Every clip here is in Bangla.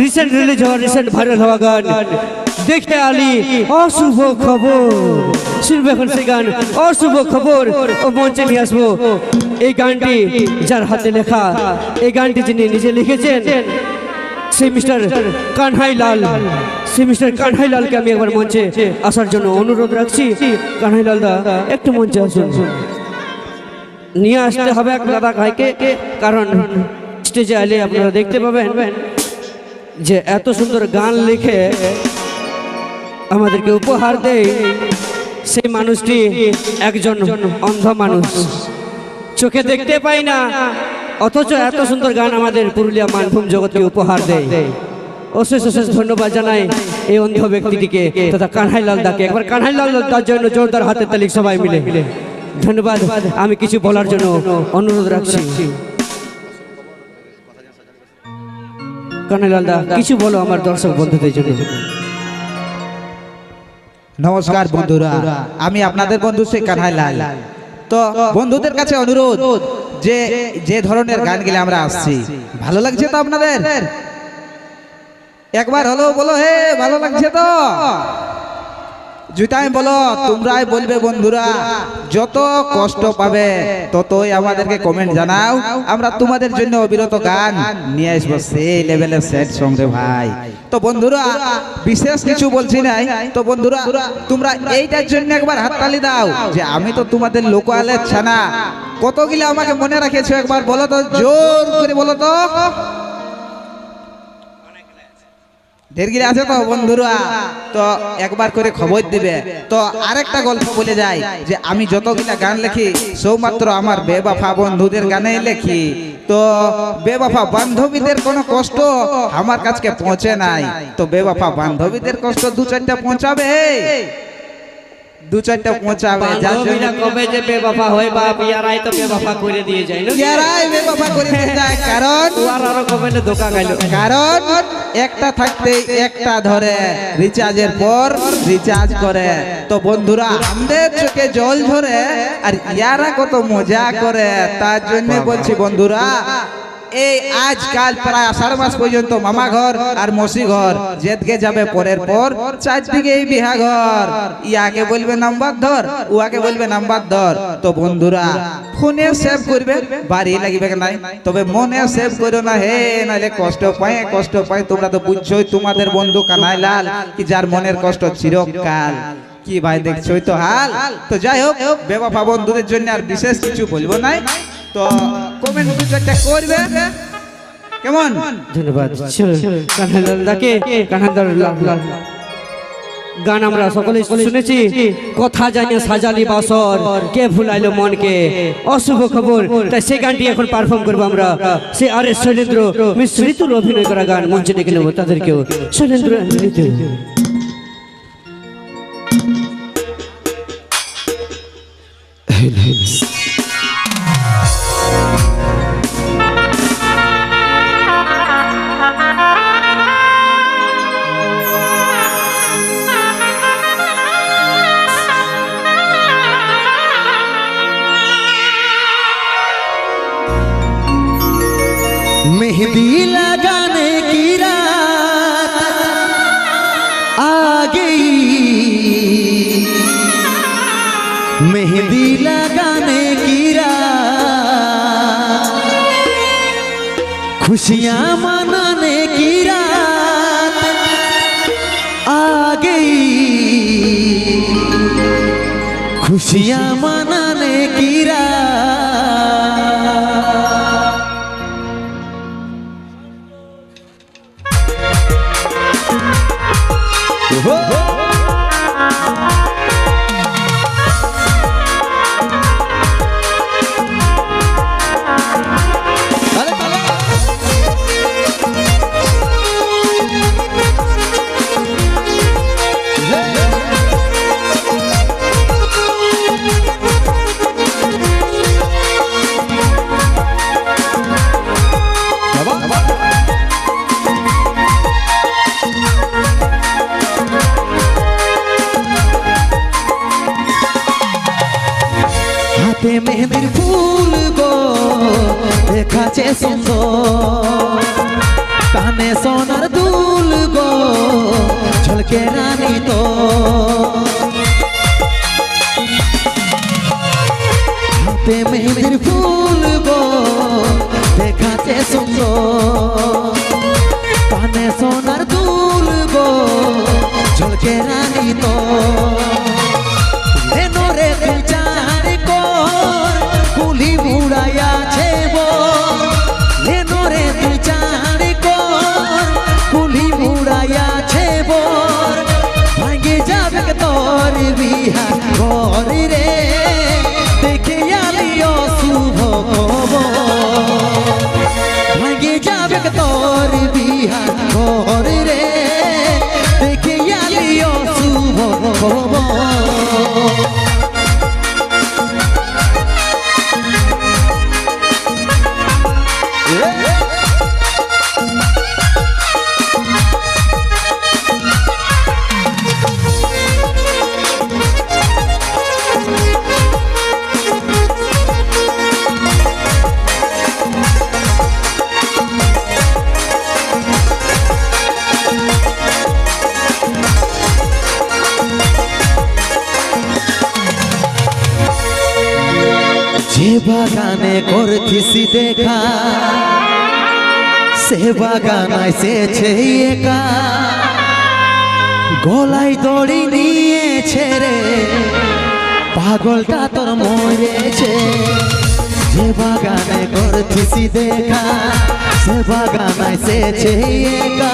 রিসেন্ট রিলিজ হওয়া রিসেন্ট ভাইরাল হওয়া গান। দেখে আলি, অশুভ খবর। শুনবে এখন সেই গান, অশুভ খবর। ও মঞ্চে নিয়ে আসব। এই গানটি যার হাতে লেখা, এই গানটি যিনি নিজে লিখেছেন, সেই মিস্টার কানহাই লাল সেই মিস্টার কানহাই লালকে আমি একবার মঞ্চে আসার জন্য অনুরোধ রাখছি। কানহাই লাল দা, একটু মঞ্চে আসুন। নিয়ে আসতে হবে এক দাদা ভাইকে কারণ স্টেজে এলে আপনারা দেখতে পাবেন যে এত সুন্দর গান লিখে আমাদেরকে উপহার দেয় সেই মানুষটি একজন অন্ধ মানুষ। চোখে দেখতে পাই না, অথচ এত সুন্দর গান আমাদের পুরুলিয়া মানভূম জগৎকে উপহার দেয়। অশেষ অশেষ ধন্যবাদ জানাই এই অন্ধ ব্যক্তিটিকে তথা কানহাইলাল দাকে একবার কানহাইলাল দার জন্য জোরদার হাতে তালিক সবাই মিলে। ধন্যবাদ, আমি কিছু বলার জন্য অনুরোধ রাখছি। কিছু বলো আমার দর্শক বন্ধুদের জন্য। নমস্কার বন্ধুরা, আমি আপনাদের বন্ধু শেখ কানাইলাল তো বন্ধুদের কাছে অনুরোধ যে যে ধরনের গান গেলে আমরা আসছি, ভালো লাগছে তো আপনাদের? একবার হলো বলো, হে, ভালো লাগছে তো? জুতাই বলো, তোমরাই বলবে বন্ধুরা, যত কষ্ট পাবে, ততই আমাদেরকে কমেন্ট জানাও। আমরা তোমাদের জন্য অবিরত গান নিয়ে আসব সেই লেভেলের সেট সং রে ভাই। তো বন্ধুরা, বিশেষ কিছু বলছি নাই। তো বন্ধুরা, তোমরা এইটার জন্য একবার হাততালি দাও যে আমি তো তোমাদের লোকালের ছানা। কতগুলো আমাকে মনে রাখেছো একবার বলো তো, জোর করে বলো তো। আছে তো, বন্ধুরা? তো একবার করে খবর দিবে। তো আরেকটা গল্প বলে যাই, যে আমি যতগুলা গান লেখি, সৌমাত্র আমার বেবাফা বন্ধুদের গানেই লেখি। তো বেবাফা বান্ধবীদের কোনো কষ্ট আমার কাছকে পৌঁছে নাই। তো বেবাফা বান্ধবীদের কষ্ট দু চারটা পৌঁছাবে। দু চারটা পৌঁছাবে যার জন্য কবে যে বেবাফা হয় বাপ ইয়ারাই তো বেবাফা করে দিয়ে যায় ইয়ারাই বেবাফা করে দিয়ে যায় কারণ আরও কবে না ধোকা খাইলো? কারণ একটা থাকতে একটা ধরে রিচার্জের পর রিচার্জ করে। তো বন্ধুরা আমাদের চোখে জল ঝরে আর ইয়ারা কত মজা করে তার জন্য বলছি বন্ধুরা এই আজকাল প্রায় আষাঢ় মাস পর্যন্ত মামা ঘর আর মসি ঘর। জেদকে যাবে পরের পর, চারদিকে এই বিহা ঘর। ইয়াকে বলবে নাম্বার ধর, উয়াকে বলবে নাম্বার ধর। তো বন্ধুরা, ফোনে সেভ করবে, বাড়ি লাগবে নাই? তবে মনে সেভ করো না হে নাহলে কষ্ট পায় কষ্ট পায়। তোমরা তো বুঝছোই তোমাদের বন্ধু কানাই লাল কি যার মনের কষ্ট চিরকাল। কি ভাই দেখছোই তো হাল? তো যাই হোক, বেবাফা বন্ধুদের জন্য আর বিশেষ কিছু বলব নাই। তো কমেন্ট চারটা করবে। কেমন? ধন্যবাদ। লাল গান আমরা সকলে শুনেছি। কথা জানিয়ে সাজালি বাসর। কে ভুলাইলো মনকে? অশুভ খবর। তাই সেই গানটি এখন পারফর্ম করব আমরা। সে আর এস শৈলেন্দ্র মিশ্রিতুর অভিনয় করা গান। মঞ্চে ডেকে নেব তাদেরকেও। শৈলেন্দ্র मेहंदी लगाने की रात आ गई। मेहंदी लगाने की रात, खुशियाँ मनाने की रात आ गई। खुशियाँ হাতে মেহেন্দির ফুল গো, দেখাচ্ছে সুন্দর। কানে সোনার দুল গো, ঝলকে রানী তো। হাতে মেহেদির ফুল গো দেখাতে সুন্দর। কানে সোনার দুল গো, ঝলকে রানী তো। বাগানে করছিস দেখা। সে বাগান এসেছে একা। গলায় দড়ি নিয়েছে রে। পাগলটা তোর মরেছে। যে বাগানে করছিস দেখা। সে বাগান এসেছে একা।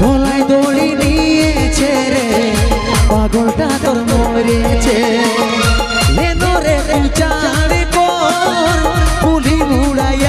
গলায় দড়ি নিয়েছে রে। পাগলটা তোর মরেছে। রে, তুই পুলি উড়াইয়াছে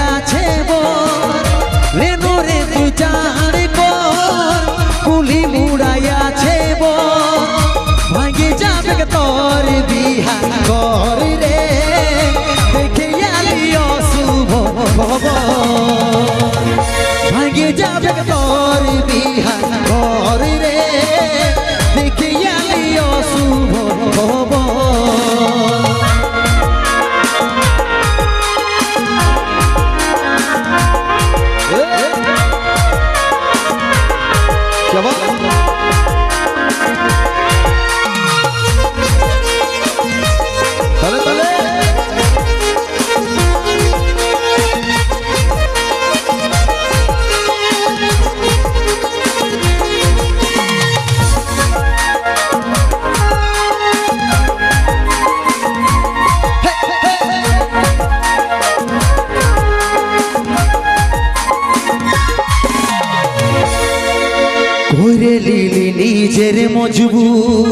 করে লিলি নিজের মজবুত।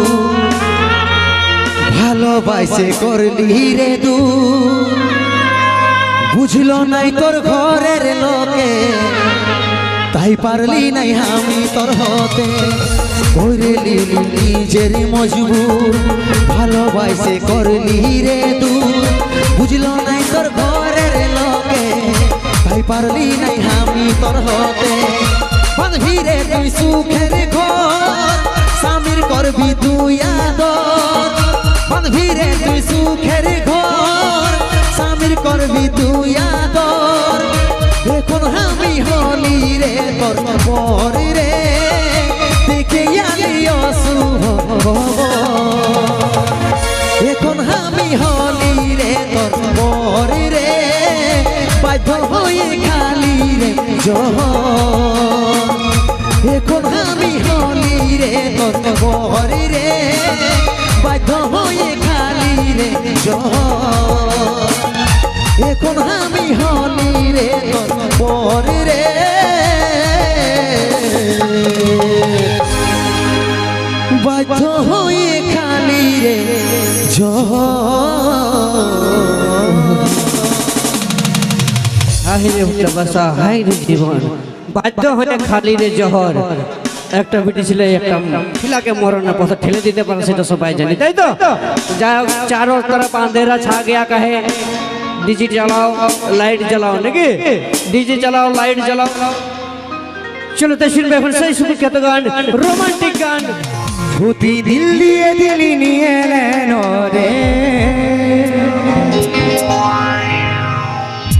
ভালোবাসে করলি রে দু বুঝলো নাই তোর ঘরের লোকে, তাই পারলি নাই আমি তোর হতে। করে লিলি নিজের মজবুত, ভালোবাসে করলি রে দু বুঝলো নাই তোর ঘরের লোকে, তাই পারলি নাই আমি তোর হতে। বাঁধবি তুই সুখের ঘর, স্বামীর করবি তুই আদর। বাঁধবি তুই সুখের ঘর, স্বামীর করবি তুই আদর। এখন আমি হলি রে, তোর পর রে, দেখে আলি অশুভ এখন আমি হলি রে, তোর পর রে, বাধ্য হয়ে খালি রে জহর। এখন আমি হলি রে তোর পর রে। বাধ্য হয়ে খালি রে এখন আমি হলি রে তোর পর রে। বাধ্য হয়ে খালি রে জহর হাই রে হাই জীবন। বাধ্য হলে খালির জহর। একটা বিটি ছিল, একটা ঠেলাকে মরণের পথে ঠেলে দিতে পারে, সেটা সবাই জানি, তাই তো? যাই হোক, চারো তরফ আন্ধেরা ছা গিয়া কাহে, ডিজি চালাও লাইট জ্বালাও, নাকি? ডিজি চালাও লাইট জ্বালাও। চলো তাই শুনবে এখন সেই সুবিখ্যাত গান, রোমান্টিক গান। ভূতি দিল দিয়ে নিয়ে নেন রে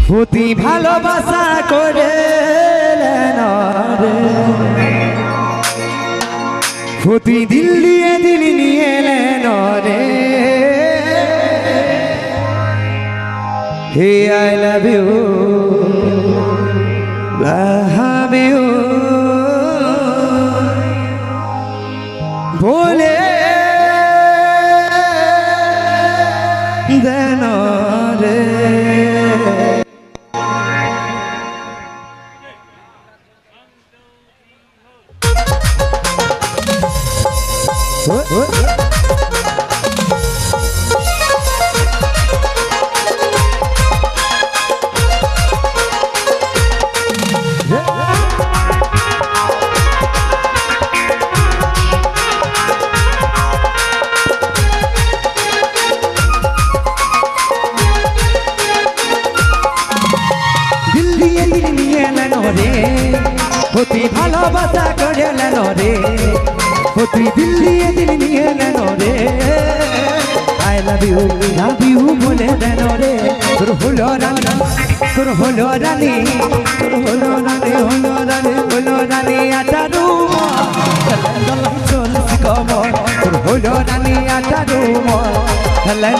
ভূতি ভালোবাসা করে। পারে। প্রতি দিল্লি দিয়ে দিল নিয়ে এলেন রে হে আই লাভ ইউ। ইউ বলে দেন রে। তোর হলো রানী, তোর হলো রানী তোর হলো রানী হলো রানী হলো রানী আটারু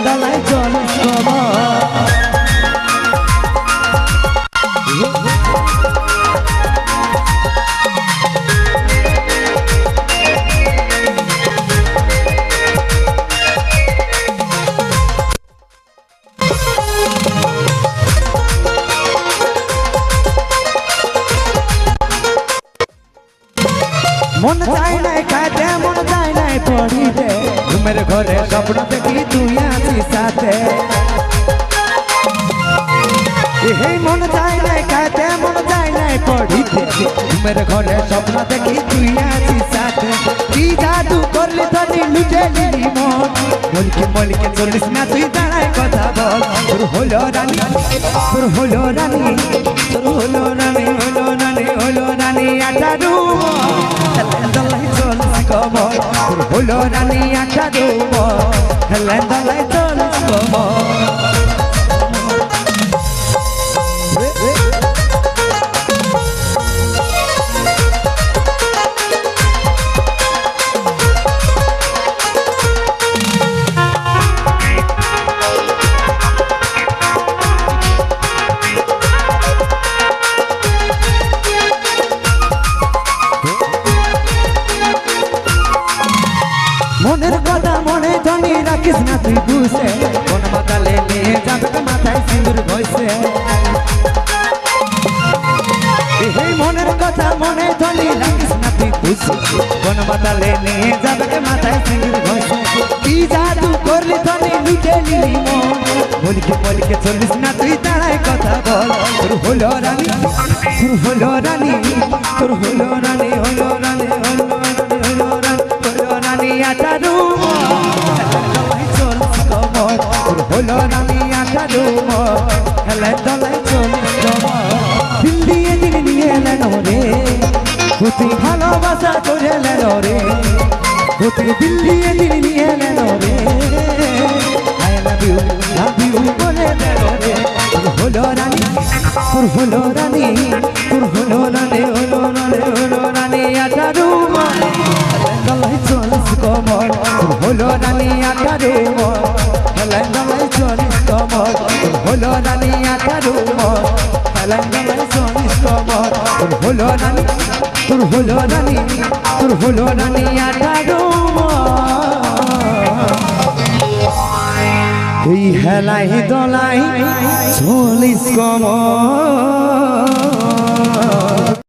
দলাই চলিস কমর দেখি তুই আছিস সাথে। কি জাদু করলি ধনি লুটে নিলি মন। মলকে মলকে চলিস না, তুই দাঁড়ায় কথা বল। তোর হলো রানী, তোর হলো রানী, তোর হলো রানী হলো রানী হলো রানী আটারু হেলেন্দালাই চলিস কমর তোর হলো রানী আটারু হেলেন্দালাই চলিস কমর মনের কোন মাতালে নিয়ে যাবে মাথায় সিঁদুর ঘষে কি জাদু করলি ধনি লুটে নিলি বলিকে বলিকে চলিস না, তুই দাঁড়ায় কথা বল। তোর হলো রানী, তোর হলো রানী, তোর হলো রানী হলো রানী হলো রানী রানী, হলো রানী রানী আটারু হেলে দলাই তুই ভালোবাসা করে এলেন রে। তুই দিল দিয়ে দিল নিয়ে এলেন রে। I love you love you বলে দেন রে। হলো রানী, তোর হলো রানী, তোর হলো রানী হলো রানী হলো রানী আটারু গলাই চলিস কমর তোর হলো রানী আটারু হেলাই গলাই চলিস কমর তোর হলো রানী আটারু হেলাই গলাই চলিস কমর তোর হলো রানী। তোর হলো রানী তোর হলো রানী এই হেলাই দলাই চলিস কমর